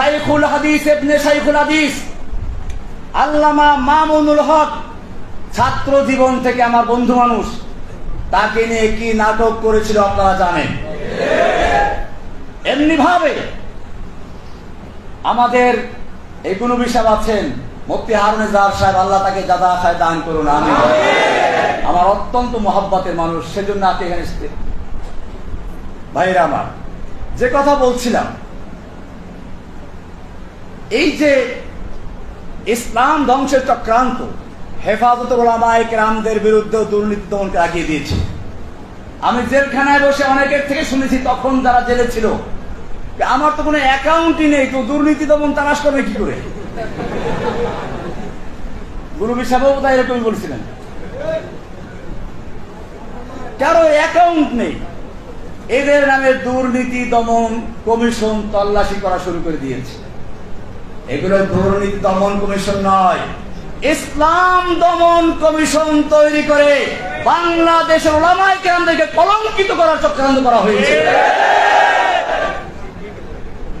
শাইখুল হাদিস ইবনে শাইখুল হাদিস। আল্লামা মামুনুল হক, ছাত্র জীবন থেকে আমার বন্ধু মানুষ, তাকে নিয়ে কি নাটক করেছিল আপনারা জানেন? এমনি ভাবে আমাদের কোন বিষয় আছেন মুফতি হারুন জাহার সাহেব, আল্লাহ তাকে যাদা খায় দান করুন আমি আমার অত্যন্ত মহব্বতের মানুষ, সেজন্য আপনি এখানে ভাইরা আমার, যে কথা বলছিলাম এই যে ইসলাম ধ্বংসের চক্রান্ত হেফাজত ওলামায় কেরামদের বিরুদ্ধে দুর্নীতি দমনকে আগিয়ে দিয়েছে। আমি জেলখানায় বসে অনেকের থেকে শুনেছি, তখন যারা জেলে ছিল আমার তো কোনো অ্যাকাউন্টই নেই, তো দুর্নীতি দমন তালাশ করবে কি করে? গুরু সাহেবও তাই এরকমই বলছিলেন। কারও অ্যাকাউন্ট নেই। এদের নামে দুর্নীতি দমন কমিশন তল্লাশি করা শুরু করে দিয়েছে। এগুলো দুর্নীতি দমন কমিশন নয়। ইসলাম দমন কমিশন তৈরি করে বাংলাদেশের ওলামাই কেরামদেরকে কলঙ্কিত করার চক্রান্ত করা হয়েছে।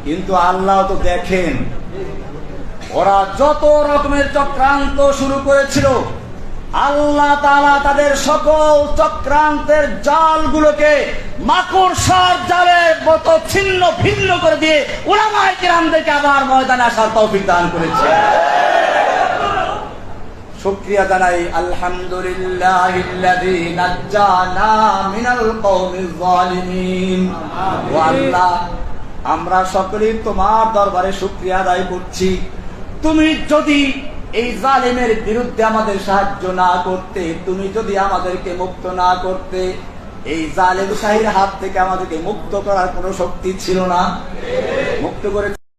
কিন্তু আল্লাহ তো দেখেন, ওরা যত রকমের চক্রান্ত শুরু করেছিল আল্লাহ তাআলা তাদের সকল চক্রান্তের জালগুলোকে মাকড়সার জালের মতো ছিন্ন ভিন্ন করে দিয়ে ওলামাই কেরামদেরকে আবার ময়দানে আসার তৌফিক দান করেছে। শুক্রিয়া জানাই, আলহামদুলিল্লাহ আমরা সকলেই তোমার দরবারে শুক্রিয়া আদায় করছি। তুমি যদি এই জালিমের বিরুদ্ধে আমাদের সাহায্য না করতে, তুমি যদি আমাদেরকে মুক্ত না করতে, এই জালেম শাহীর হাত থেকে আমাদেরকে মুক্ত করার কোনো শক্তি ছিল না? মুক্ত করে